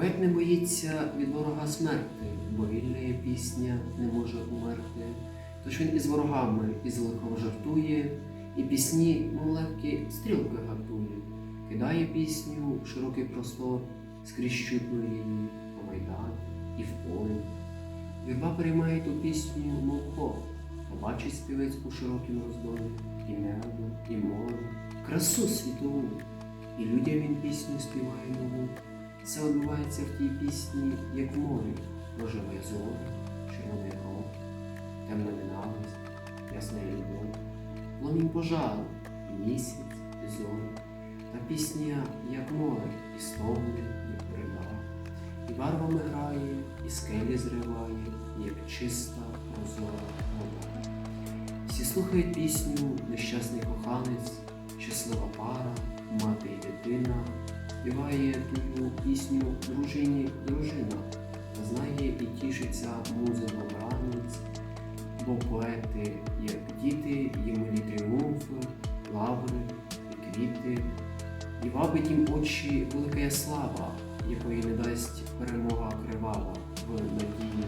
Поет не боїться від ворога смерти, бо вільна пісня не може умерти. Тож він із ворогами із лихом жартує, і пісні, мов легкі стрілки гартує, кидає пісню в широкий простор скрізь чутно її по майдан і в полі. Юрба переймає ту пісню, мов хор, побачить співець у широкім роздолі і небо, і море, красу світову, і людям він пісню співає нову. Все відбувається в тій пісні, як в морі, рожеве зорі, червоний гром, темна ненависть, ясна любов, пламінь пожару, місяць, і зорі, та пісня, як море, і стогне, як брида, і барвами грає, і скелі зриває, як чиста прозора вода. Всі слухають пісню Нещасний коханець, щаслива пара, мати і дитина, співає ту пісню дружині дружина, знає і тішиться музи добранець, бо поети, як діти, їм милі тріумфи, лаври і квіти, і вабить їм очі велика слава, якої не дасть перемога кривава в надії